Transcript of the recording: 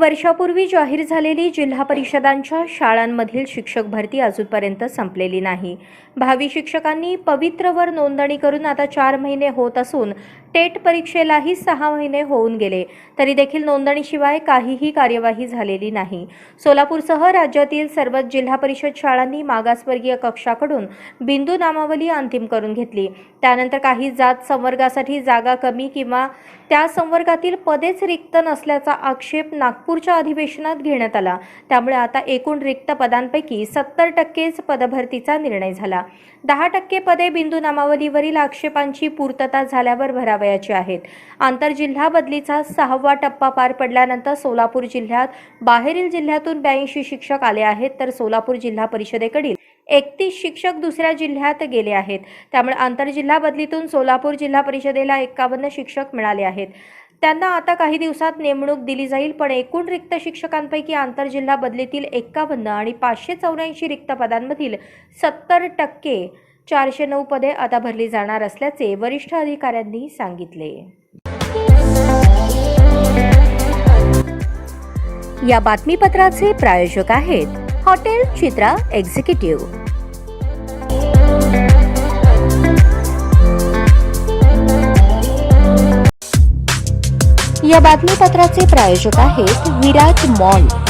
वर्षापूर्वी जाहीर झालेली जिल्हा परिषदांच्या शाळांमधील शिक्षक भरती अजूनपर्यंत संपलेली नाही. भावी शिक्षकांनी पवित्रवर नोंदणी करून आता चार महिने होत असून टेट परीक्षेलाही सहा महिने होऊन गेले. तरी देखील नोंदणीशिवाय काहीही कार्यवाही झालेली नाही. सोलापूरसह राज्यातील सर्वच जिल्हा परिषद शाळांनी मागासवर्गीय कक्षाकडून बिंदू नामावली अंतिम करून घेतली. त्यानंतर काही जात संवर्गासाठी जागा कमी किंवा त्या संवर्गातील पदेच रिक्त नसल्याचा आक्षेप नागपूरच्या अधिवेशनात घेण्यात आला. त्यामुळे आता एकूण रिक्त पदांपैकी सत्तर टक्केच पदभरतीचा निर्णय झाला. दहा टक्के पदे बिंदू नामावलीवरील आक्षेपांची पूर्तता झाल्यावर भरावयाची आहेत. आंतरजिल्हा बदलीचा सहावा टप्पा पार पडल्यानंतर सोलापूर जिल्ह्यात बाहेरील जिल्ह्यातून ब्याऐंशी शिक्षक आले आहेत तर सोलापूर जिल्हा परिषदेकडील एकतीस शिक्षक दुसऱ्या जिल्ह्यात गेले आहेत. त्यामुळे आंतरजिल्हा बदलीतून सोलापूर जिल्हा परिषदेला एकावन्न शिक्षक मिळाले आहेत. त्यांना आता काही दिवसात नेमणूक दिली जाईल पण एकूण रिक्त शिक्षकांपैकी आंतरजिल्हा बदलीतील एक्कावन्न आणि पाचशे चौऱ्याऐंशी रिक्त पदांमधील सत्तर टक्के चारशे नऊ पदे आता भरली जाणार असल्याचे वरिष्ठ अधिकाऱ्यांनी सांगितले. या बातमीपत्राचे प्रायोजक आहेत हॉटेल चित्रा एक्झिक्युटिव्ह. या बातमीपत्राचे प्रायोजक आहेत विराट मॉल.